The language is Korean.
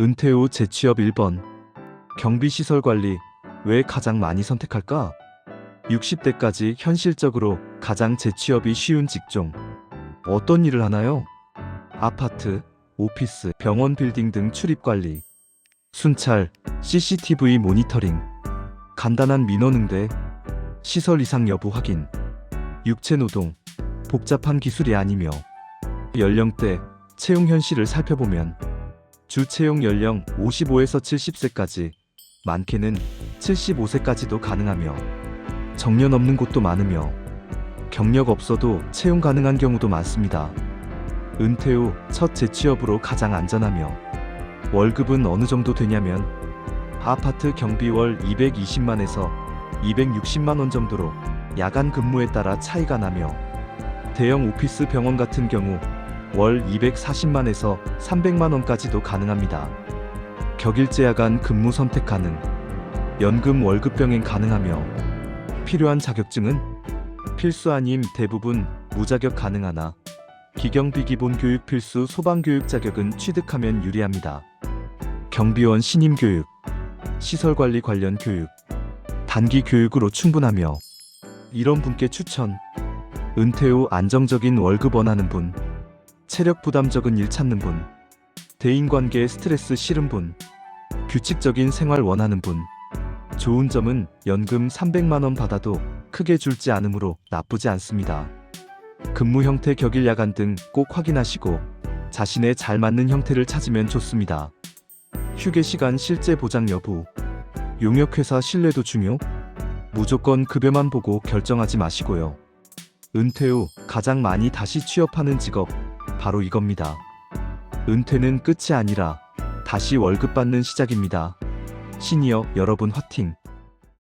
은퇴 후 재취업 1번. 경비시설 관리. 왜 가장 많이 선택할까? 60대까지 현실적으로 가장 재취업이 쉬운 직종. 어떤 일을 하나요? 아파트, 오피스, 병원 빌딩 등 출입 관리. 순찰, CCTV 모니터링. 간단한 민원 응대. 시설 이상 여부 확인. 육체 노동. 복잡한 기술이 아니며. 연령대, 채용 현실을 살펴보면 주 채용 연령 55에서 70세까지 많게는 75세까지도 가능하며 정년 없는 곳도 많으며 경력 없어도 채용 가능한 경우도 많습니다. 은퇴 후 첫 재취업으로 가장 안전하며 월급은 어느 정도 되냐면 아파트 경비 월 220만에서 260만 원 정도로 야간 근무에 따라 차이가 나며 대형 오피스 병원 같은 경우 월 240만에서 300만 원까지도 가능합니다. 격일제 야간 근무 선택 가능. 연금 월급 병행 가능하며 필요한 자격증은 필수 아님 대부분 무자격 가능하나 기경비 기본 교육 필수 소방 교육 자격은 취득하면 유리합니다. 경비원 신임 교육, 시설 관리 관련 교육, 단기 교육으로 충분하며 이런 분께 추천. 은퇴 후 안정적인 월급 원하는 분, 체력 부담 적은 일 찾는 분, 대인 관계에 스트레스 싫은 분, 규칙적인 생활 원하는 분. 좋은 점은 연금 300만 원 받아도 크게 줄지 않으므로 나쁘지 않습니다. 근무 형태 격일 야간 등 꼭 확인하시고 자신에 잘 맞는 형태를 찾으면 좋습니다. 휴게 시간 실제 보장 여부, 용역 회사 신뢰도 중요. 무조건 급여만 보고 결정하지 마시고요. 은퇴 후 가장 많이 다시 취업하는 직업 바로 이겁니다. 은퇴는 끝이 아니라 다시 월급 받는 시작입니다. 시니어 여러분 화팅!